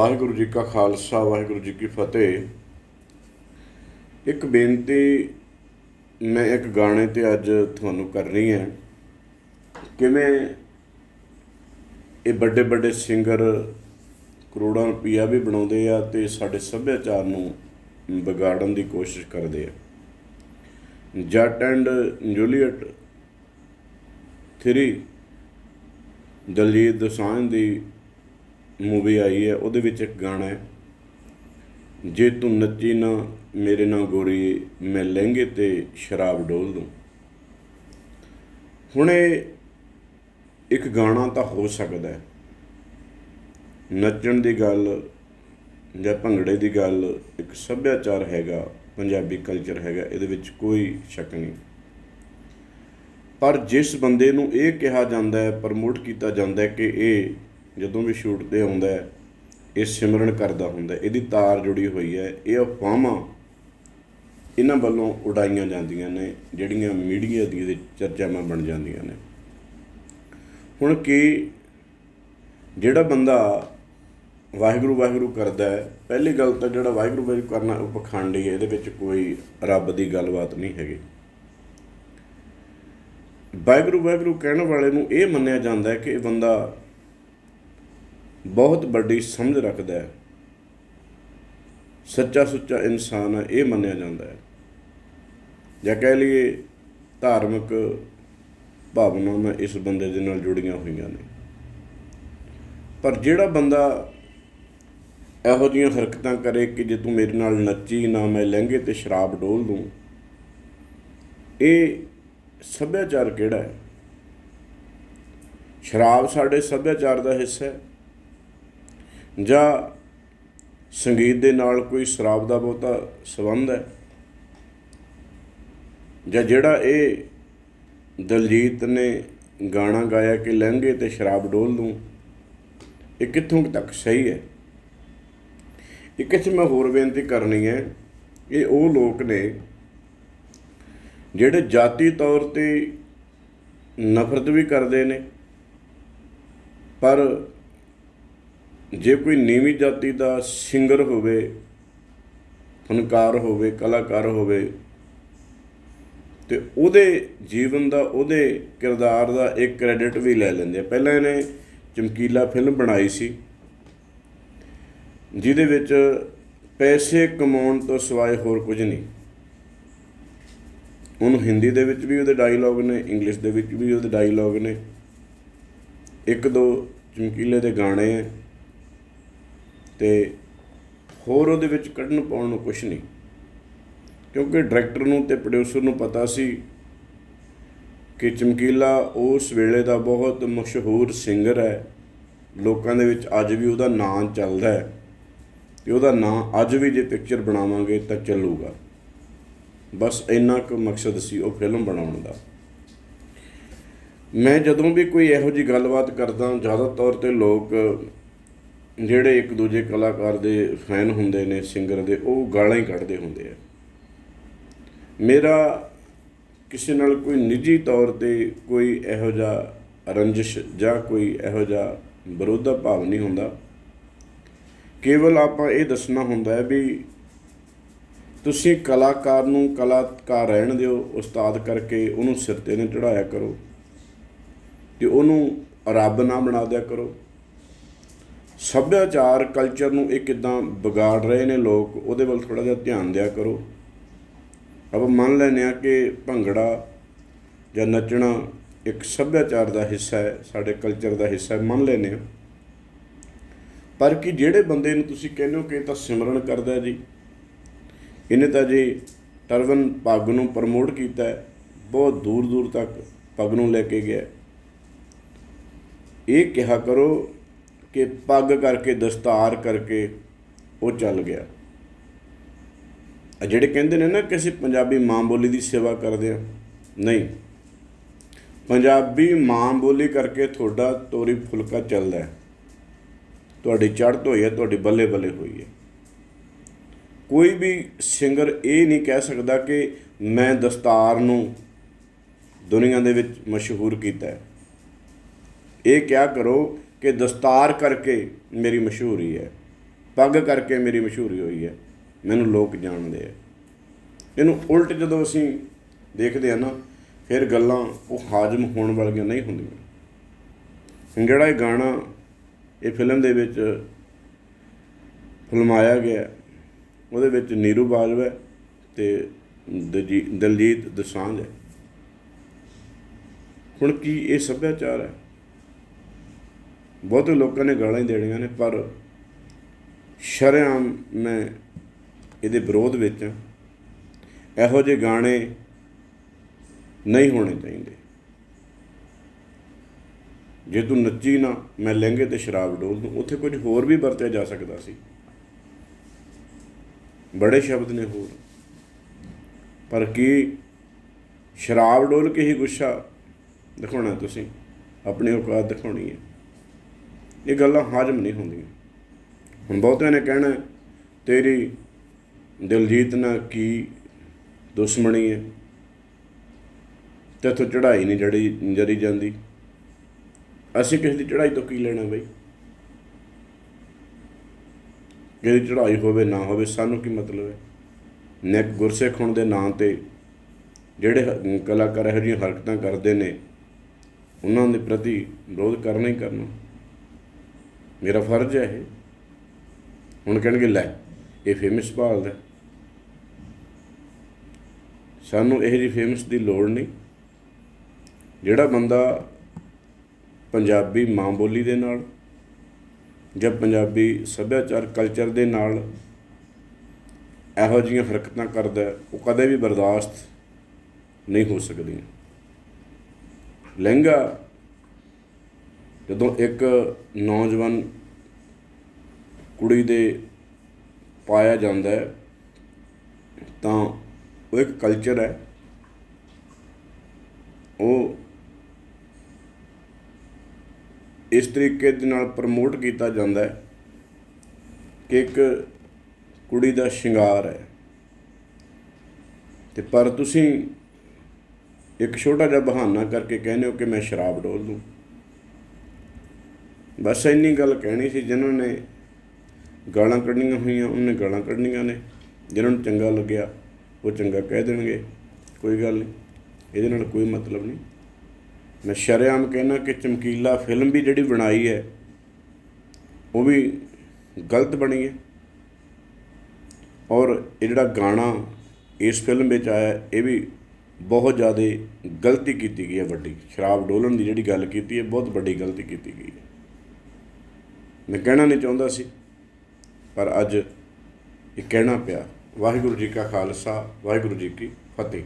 ਵਾਹਿਗੁਰੂ ਜੀ ਕਾ ਖਾਲਸਾ, ਵਾਹਿਗੁਰੂ ਜੀ ਕੀ ਫਤਿਹ। ਇੱਕ ਬੇਨਤੀ ਮੈਂ ਇੱਕ ਗਾਣੇ ਤੇ ਅੱਜ ਤੁਹਾਨੂੰ ਕਰਨੀ ਹੈ ਕਿਵੇਂ ਇਹ ਵੱਡੇ ਵੱਡੇ ਸਿੰਗਰ ਕਰੋੜਾਂ ਰੁਪਈਆ ਵੀ ਬਣਾਉਂਦੇ ਆ ਤੇ ਸਾਡੇ ਸੱਭਿਆਚਾਰ ਨੂੰ ਵਿਗਾੜਨ ਦੀ ਕੋਸ਼ਿਸ਼ ਕਰਦੇ ਆ। ਜੱਟ ਐਂਡ ਜੂਲੀਅਟ 3 ਦਲਜੀਤ ਦੋਸਾਂਝ ਦੀ ਮੂਵੀ ਆਈ ਹੈ, ਉਹਦੇ ਵਿੱਚ ਇੱਕ ਗਾਣਾ ਹੈ। ਜੇ ਤੂੰ ਨੱਚੀ ਨਾ, ਮੇਰੇ ਨਾਲ ਗੋਰੀ, ਮੈਂ ਲਹਿੰਗੇ ਤੇ ਸ਼ਰਾਬ ਡੋਲ ਦੂੰ। ਹੁਣ ਇਹ ਇੱਕ ਗਾਣਾ ਤਾਂ ਹੋ ਸਕਦਾ ਹੈ। ਨੱਚਣ ਦੀ ਗੱਲ ਜਾਂ ਭੰਗੜੇ ਦੀ ਗੱਲ ਇੱਕ ਸੱਭਿਆਚਾਰ ਹੈਗਾ, ਪੰਜਾਬੀ ਕਲਚਰ ਹੈਗਾ, ਇਹਦੇ ਵਿੱਚ ਕੋਈ ਸ਼ੱਕ ਨਹੀਂ। ਪਰ ਜਿਸ ਬੰਦੇ ਨੂੰ ਇਹ ਕਿਹਾ ਜਾਂਦਾ ਹੈ, ਪ੍ਰਮੋਟ ਕੀਤਾ ਜਾਂਦਾ ਹੈ ਕਿ ਇਹ ਜਦੋਂ ਵੀ ਸ਼ੂਟ ਤੇ ਆਉਂਦਾ ਹੈ, ਇਹ ਸਿਮਰਨ ਕਰਦਾ ਹੁੰਦਾ ਇਹਦੀ ਤਾਰ ਜੁੜੀ ਹੋਈ ਹੈ, ਇਹ ਅਫਵਾਹਾਂ ਇਹਨਾਂ ਵੱਲੋਂ ਉਡਾਈਆਂ ਜਾਂਦੀਆਂ ਨੇ, ਜਿਹੜੀਆਂ ਮੀਡੀਆ ਦੀ ਇਹਦੇ ਚਰਚਾਵਾਂ ਬਣ ਜਾਂਦੀਆਂ ਨੇ। ਹੁਣ ਕੀ ਜਿਹੜਾ ਬੰਦਾ ਵਾਹਿਗੁਰੂ ਵਾਹਿਗੁਰੂ ਕਰਦਾ ਹੈ, ਪਹਿਲੀ ਗੱਲ ਤਾਂ ਜਿਹੜਾ ਵਾਹਿਗੁਰੂ ਵਾਹਿਗੁਰੂ ਕਰਨਾ ਉਹ ਪਖੰਡੀ ਹੈ, ਇਹਦੇ ਵਿੱਚ ਕੋਈ ਰੱਬ ਦੀ ਗੱਲਬਾਤ ਨਹੀਂ ਹੈਗੀ। ਵਾਹਿਗੁਰੂ ਵਾਹਿਗੁਰੂ ਕਹਿਣ ਵਾਲੇ ਨੂੰ ਇਹ ਮੰਨਿਆ ਜਾਂਦਾ ਹੈ ਕਿ ਇਹ ਬੰਦਾ ਬਹੁਤ ਵੱਡੀ ਸਮਝ ਰੱਖਦਾ ਹੈ। ਸੱਚਾ ਸੁੱਚਾ ਇਨਸਾਨ ਹੈ ਇਹ ਮੰਨਿਆ ਜਾਂਦਾ ਹੈ। ਜਾਂ ਕਹਿ ਲਈਏ ਧਾਰਮਿਕ ਭਾਵਨਾਵਾਂ ਇਸ ਬੰਦੇ ਦੇ ਨਾਲ ਜੁੜੀਆਂ ਹੋਈਆਂ ਨੇ। ਪਰ ਜਿਹੜਾ ਬੰਦਾ ਇਹੋ ਜਿਹੀਆਂ ਹਰਕਤਾਂ ਕਰੇ ਕਿ ਜੇ ਤੂੰ ਮੇਰੇ ਨਾਲ ਨੱਚੀ ਨਾ ਮੈਂ ਲਹਿੰਗੇ ਤੇ ਸ਼ਰਾਬ ਡੋਲ ਦੂੰ, ਇਹ ਸੱਭਿਆਚਾਰ ਕਿਹੜਾ ਹੈ? ਸ਼ਰਾਬ ਸਾਡੇ ਸੱਭਿਆਚਾਰ ਦਾ ਹਿੱਸਾ ਹੈ। ਜਾਂ ਸੰਗੀਤ ਦੇ ਨਾਲ ਕੋਈ ਸ਼ਰਾਬ ਦਾ ਬਹੁਤਾ ਸੰਬੰਧ ਹੈ? ਜਾਂ ਜਿਹੜਾ ਇਹ ਦਲਜੀਤ ਨੇ ਗਾਣਾ ਗਾਇਆ ਕਿ ਲਹਿੰਗੇ ਤੇ ਸ਼ਰਾਬ ਡੋਲ ਦੂੰ, ਇਹ ਕਿੱਥੋਂ ਤੱਕ ਸਹੀ ਹੈ? ਇੱਕ ਇੱਥੇ ਮੈਂ ਹੋਰ ਬੇਨਤੀ ਕਰਨੀ ਹੈ, ਇਹ ਉਹ ਲੋਕ ਨੇ ਜਿਹੜੇ ਜਾਤੀ ਤੌਰ ਤੇ ਨਫ਼ਰਤ ਵੀ ਕਰਦੇ ਨੇ, ਪਰ ਜੇ ਕੋਈ ਨੀਵੀਂ ਜਾਤੀ ਦਾ ਸਿੰਗਰ ਹੋਵੇ, ਫਨਕਾਰ ਹੋਵੇ, ਕਲਾਕਾਰ ਹੋਵੇ, ਤੇ ਉਹਦੇ ਜੀਵਨ ਦਾ, ਉਹਦੇ ਕਿਰਦਾਰ ਦਾ ਇੱਕ ਕ੍ਰੈਡਿਟ ਵੀ ਲੈ ਲੈਂਦੇ ਆ। ਪਹਿਲਾਂ ਇਹਨੇ ਚਮਕੀਲਾ ਫਿਲਮ ਬਣਾਈ ਸੀ, ਜਿਹਦੇ ਵਿੱਚ ਪੈਸੇ ਕਮਾਉਣ ਤੋਂ ਸਿਵਾਏ ਹੋਰ ਕੁਝ ਨਹੀਂ। ਉਹਨੂੰ ਹਿੰਦੀ ਦੇ ਵਿੱਚ ਵੀ ਉਹਦੇ ਡਾਇਲੌਗ ਨੇ ਇੰਗਲਿਸ਼ ਦੇ ਵਿੱਚ ਵੀ ਉਹਦੇ ਡਾਇਲੌਗ ਨੇ। ਇੱਕ ਦੋ ਚਮਕੀਲੇ ਦੇ ਗਾਣੇ ਹੈ ਤੇ ਹੋਰ ਉਹਦੇ ਵਿੱਚ ਕੱਢਣ ਪਾਉਣ ਨੂੰ ਕੁਝ ਨਹੀਂ। ਕਿਉਂਕਿ ਡਾਇਰੈਕਟਰ ਨੂੰ ਤੇ ਪ੍ਰੋਡਿਊਸਰ ਨੂੰ ਪਤਾ ਸੀ ਕਿ ਚਮਕੀਲਾ ਉਸ ਵੇਲੇ ਦਾ ਬਹੁਤ ਮਸ਼ਹੂਰ ਸਿੰਗਰ ਹੈ। ਲੋਕਾਂ ਦੇ ਵਿੱਚ ਅੱਜ ਵੀ ਉਹਦਾ ਨਾਂ ਚੱਲਦਾ ਹੈ। ਤੇ ਉਹਦਾ ਨਾਂ ਅੱਜ ਵੀ ਜੇ ਪਿਕਚਰ ਬਣਾਵਾਂਗੇ ਤਾਂ ਚੱਲੂਗਾ। ਬਸ ਇੰਨਾ ਕੁ ਮਕਸਦ ਸੀ ਉਹ ਫਿਲਮ ਬਣਾਉਣ ਦਾ। ਮੈਂ ਜਦੋਂ ਵੀ ਕੋਈ ਇਹੋ ਜੀ ਗੱਲਬਾਤ ਕਰਦਾ, ਜ਼ਿਆਦਾ ਤੌਰ ਤੇ ਲੋਕ ਜਿਹੜੇ ਇੱਕ ਦੂਜੇ ਕਲਾਕਾਰ ਦੇ ਫੈਨ ਹੁੰਦੇ ਨੇ ਸਿੰਗਰ ਦੇ, ਉਹ ਗਾਲਾਂ ਹੀ ਕੱਢਦੇ ਹੁੰਦੇ ਆ। ਮੇਰਾ ਕਿਸੇ ਨਾਲ ਕੋਈ ਨਿੱਜੀ ਤੌਰ ਤੇ ਕੋਈ ਇਹੋ ਜਿਹਾ ਰੰਜਿਸ਼ ਜਾਂ ਕੋਈ ਇਹੋ ਜਿਹਾ ਵਿਰੋਧਾ ਭਾਵ ਨਹੀਂ ਹੁੰਦਾ। ਕੇਵਲ ਆਪਾਂ ਇਹ ਦੱਸਣਾ ਹੁੰਦਾ ਹੈ ਵੀ ਤੁਸੀਂ ਕਲਾਕਾਰ ਨੂੰ ਕਲਾਕਾਰ ਰਹਿਣ ਦਿਓ, ਉਸਤਾਦ ਕਰਕੇ ਉਹਨੂੰ ਸਿਰ ਤੇ ਨਾ ਚੜਾਇਆ ਕਰੋ ਤੇ ਉਹਨੂੰ ਰੱਬ ਨਾ ਬਣਾ ਦਿਆ ਕਰੋ। ਸੱਭਿਆਚਾਰ ਕਲਚਰ ਨੂੰ ਇਹ ਕਿਦਾਂ ਵਿਗਾੜ ਰਹੇ ਨੇ ਲੋਕ, ਉਹਦੇ ਵੱਲ ਥੋੜਾ ਜਿਹਾ ਧਿਆਨ ਦਿਆ ਕਰੋ। ਆਪਾਂ ਮੰਨ ਲੈਨੇ ਆ ਕਿ ਭੰਗੜਾ ਜਾਂ ਨੱਚਣਾ ਇੱਕ ਸੱਭਿਆਚਾਰ ਦਾ ਹਿੱਸਾ ਹੈ, ਸਾਡੇ ਕਲਚਰ ਦਾ ਹਿੱਸਾ ਹੈ, ਮੰਨ ਲੈਨੇ ਆ ਪਰ ਕਿ ਜਿਹੜੇ ਬੰਦੇ ਨੂੰ ਤੁਸੀਂ ਕਹਿੰਦੇ ਹੋ ਕਿ ਇਹ ਤਾਂ ਸਿਮਰਨ ਕਰਦਾ ਜੀ, ਇਹਨੇ ਤਾਂ ਜੀ ਟਰਵਨ ਪੱਗ ਨੂੰ ਪ੍ਰਮੋਟ ਕੀਤਾ ਹੈ, ਬਹੁਤ ਦੂਰ ਦੂਰ ਤੱਕ ਪੱਗ ਨੂੰ ਲੈ ਕੇ ਗਿਆ ਇਹ ਕਿਹਾ ਕਰੋ ਕਿ ਪੱਗ ਕਰਕੇ, ਦਸਤਾਰ ਕਰਕੇ ਉਹ ਚੱਲ ਗਿਆ। ਜਿਹੜੇ ਕਹਿੰਦੇ ਨੇ ਨਾ ਕਿ ਅਸੀਂ ਪੰਜਾਬੀ ਮਾਂ ਬੋਲੀ ਦੀ ਸੇਵਾ ਕਰਦੇ ਆ ਨਹੀਂ। ਪੰਜਾਬੀ ਮਾਂ ਬੋਲੀ ਕਰਕੇ ਤੁਹਾਡਾ ਤੋਰੀ ਫੁਲਕਾ ਚੱਲਦਾ ਹੈ। ਤੁਹਾਡੀ ਚੜ੍ਹਤ ਹੋਈ ਹੈ, ਤੁਹਾਡੀ ਬੱਲੇ ਬੱਲੇ ਹੋਈ ਹੈ। ਕੋਈ ਵੀ ਸਿੰਗਰ ਇਹ ਨਹੀਂ ਕਹਿ ਸਕਦਾ ਕਿ ਮੈਂ ਦਸਤਾਰ ਨੂੰ ਦੁਨੀਆ ਦੇ ਵਿੱਚ ਮਸ਼ਹੂਰ ਕੀਤਾ ਇਹ ਕਿਹਾ ਕਰੋ ਕਿ ਦਸਤਾਰ ਕਰਕੇ ਮੇਰੀ ਮਸ਼ਹੂਰੀ ਹੈ, ਪੱਗ ਕਰਕੇ ਮੇਰੀ ਮਸ਼ਹੂਰੀ ਹੋਈ ਹੈ, ਮੈਨੂੰ ਲੋਕ ਜਾਣਦੇ ਆ ਇਹਨੂੰ ਉਲਟ ਜਦੋਂ ਅਸੀਂ ਦੇਖਦੇ ਆ ਨਾ, ਫਿਰ ਗੱਲਾਂ ਉਹ ਹਾਜ਼ਮ ਹੋਣ ਵਾਲੀਆਂ ਨਹੀਂ ਹੁੰਦੀਆਂ। ਜਿਹੜਾ ਇਹ ਗਾਣਾ, ਇਹ ਫਿਲਮ ਦੇ ਵਿੱਚ ਫਿਲਮਾਇਆ ਗਿਆ ਉਹਦੇ ਵਿੱਚ ਨੀਰੂ ਬਾਜਵਾ ਹੈ ਤੇ ਦਜੀ- ਦਲਜੀਤ ਦਸਾਂਝ ਹੈ। ਹੁਣ ਕੀ ਇਹ ਸੱਭਿਆਚਾਰ ਹੈ? ਬਹੁਤੇ ਲੋਕਾਂ ਨੇ ਗਾਲਾਂ ਹੀ ਦੇਣੀਆਂ ਨੇ, ਪਰ ਸ਼ਰੇਆਮ ਮੈਂ ਇਹਦੇ ਵਿਰੋਧ ਵਿੱਚ ਹਾਂ। ਇਹੋ ਜਿਹੇ ਗਾਣੇ ਨਹੀਂ ਹੋਣੇ ਚਾਹੀਦੇ। ਜੇ ਤੂੰ ਨੱਚੀ ਨਾ, ਮੈਂ ਲਹਿੰਗੇ ਤੇ ਸ਼ਰਾਬ ਡੋਲ ਦੂੰ। ਉੱਥੇ ਕੁਝ ਹੋਰ ਵੀ ਵਰਤਿਆ ਜਾ ਸਕਦਾ ਸੀ। ਬੜੇ ਸ਼ਬਦ ਨੇ ਹੋਰ। ਪਰ ਕੀ ਸ਼ਰਾਬ ਡੋਲ ਕੇ ਹੀ ਗੁੱਸਾ ਦਿਖਾਉਣਾ ਤੁਸੀਂ? ਆਪਣੀ ਔਕਾਤ ਦਿਖਾਉਣੀ ਹੈ। ਇਹ ਗੱਲਾਂ ਹਾਜ਼ਮ ਨਹੀਂ ਹੁੰਦੀਆਂ। ਹੁਣ ਬਹੁਤਿਆਂ ਨੇ ਕਹਿਣਾ ਤੇਰੀ ਦਿਲਜੀਤ ਨਾਲ ਕੀ ਦੁਸ਼ਮਣੀ ਹੈ? ਤੇ ਤੂੰ ਚੜਾਈ ਨਹੀਂ ਜੜੀ, ਜਰੀ ਜਾਂਦੀ। ਅਸੀਂ ਕਿਸੇ ਦੀ ਚੜਾਈ ਤੋਂ ਕੀ ਲੈਣਾ ਬਈ? ਜਿਹਦੀ ਦੀ ਚੜਾਈ ਹੋਵੇ, ਨਾ ਹੋਵੇ, ਸਾਨੂੰ ਕੀ ਮਤਲਬ ਹੈ? ਨੈਕ ਗੁਰਸਿੱਖ ਹੋਣ ਦੇ ਨਾਂ ਤੇ ਜਿਹੜੇ ਕਲਾਕਾਰ ਇਹੋ ਜਿਹੀਆਂ ਹਰਕਤਾਂ ਕਰਦੇ ਨੇ, ਉਹਨਾਂ ਦੇ ਪ੍ਰਤੀ ਵਿਰੋਧ ਕਰਨਾ ਹੀ ਕਰਨਾ। ਮੇਰਾ ਫਰਜ਼ ਹੈ ਇਹ। ਹੁਣ ਕਹਿਣਗੇ, ਲੈ, ਇਹ ਫੇਮਸ ਭਾਲਦਾ ਸਾਨੂੰ ਇਹ ਜੀ ਫੇਮਸ ਦੀ ਲੋੜ ਨਹੀਂ, ਜਿਹੜਾ ਬੰਦਾ ਪੰਜਾਬੀ ਮਾਂ ਬੋਲੀ ਦੇ ਨਾਲ ਜਾਂ ਪੰਜਾਬੀ ਸੱਭਿਆਚਾਰ ਕਲਚਰ ਦੇ ਨਾਲ ਇਹੋ ਜਿਹੀਆਂ ਹਰਕਤਾਂ ਕਰਦਾ ਉਹ ਕਦੇ ਵੀ ਬਰਦਾਸ਼ਤ ਨਹੀਂ ਹੋ ਸਕਦੀਆਂ। ਲਹਿੰਗਾ ਜਦੋਂ ਇੱਕ ਨੌਜਵਾਨ ਕੁੜੀ ਦੇ ਪਾਇਆ ਜਾਂਦਾ ਹੈ, ਤਾਂ ਉਹ ਇੱਕ ਕਲਚਰ ਹੈ। ਉਹ ਇਸ ਤਰੀਕੇ ਦੇ ਨਾਲ ਪ੍ਰਮੋਟ ਕੀਤਾ ਜਾਂਦਾ ਹੈ ਕਿ ਇੱਕ ਕੁੜੀ ਦਾ ਸ਼ਿੰਗਾਰ ਹੈ। ਤੇ ਪਰ ਤੁਸੀਂ ਇੱਕ ਛੋਟਾ ਜਿਹਾ ਬਹਾਨਾ ਕਰਕੇ ਕਹਿੰਦੇ ਹੋ ਕਿ ਮੈਂ ਸ਼ਰਾਬ ਡੋਲ ਦੂੰ। ਬਸ ਇੰਨੀ ਗੱਲ ਕਹਿਣੀ ਸੀ, ਜਿਨ੍ਹਾਂ ਨੇ ਗਾਲਾਂ ਕੱਢਣੀਆਂ ਹੋਈਆਂ, ਉਹਨੇ ਗਾਲਾਂ ਕੱਢਣੀਆਂ ਨੇ। ਜਿਨ੍ਹਾਂ ਨੂੰ ਚੰਗਾ ਲੱਗਿਆ, ਉਹ ਚੰਗਾ ਕਹਿ ਦੇਣਗੇ। ਕੋਈ ਗੱਲ ਨਹੀਂ, ਇਹਦੇ ਨਾਲ ਕੋਈ ਮਤਲਬ ਨਹੀਂ। ਮੈਂ ਸ਼ਰੇਆਮ ਕਹਿਣਾ ਕਿ ਚਮਕੀਲਾ ਫਿਲਮ ਵੀ ਜਿਹੜੀ ਬਣਾਈ ਹੈ, ਉਹ ਵੀ ਗਲਤ ਬਣੀ ਹੈ। ਔਰ ਇਹ ਜਿਹੜਾ ਗਾਣਾ ਇਸ ਫਿਲਮ ਵਿੱਚ ਆਇਆ, ਇਹ ਵੀ ਬਹੁਤ ਜ਼ਿਆਦਾ ਗਲਤੀ ਕੀਤੀ ਗਈ ਹੈ ਵੱਡੀ। ਸ਼ਰਾਬ ਡੋਲਣ ਦੀ ਜਿਹੜੀ ਗੱਲ ਕੀਤੀ ਹੈ, ਬਹੁਤ ਵੱਡੀ ਗਲਤੀ ਕੀਤੀ ਗਈ ਹੈ। ਮੈਂ ਕਹਿਣਾ ਨਹੀਂ ਚਾਹੁੰਦਾ ਸੀ, ਪਰ ਅੱਜ ਇਹ ਕਹਿਣਾ ਪਿਆ। ਵਾਹਿਗੁਰੂ ਜੀ ਕਾ ਖਾਲਸਾ, ਵਾਹਿਗੁਰੂ ਜੀ ਕੀ ਫਤਿਹ।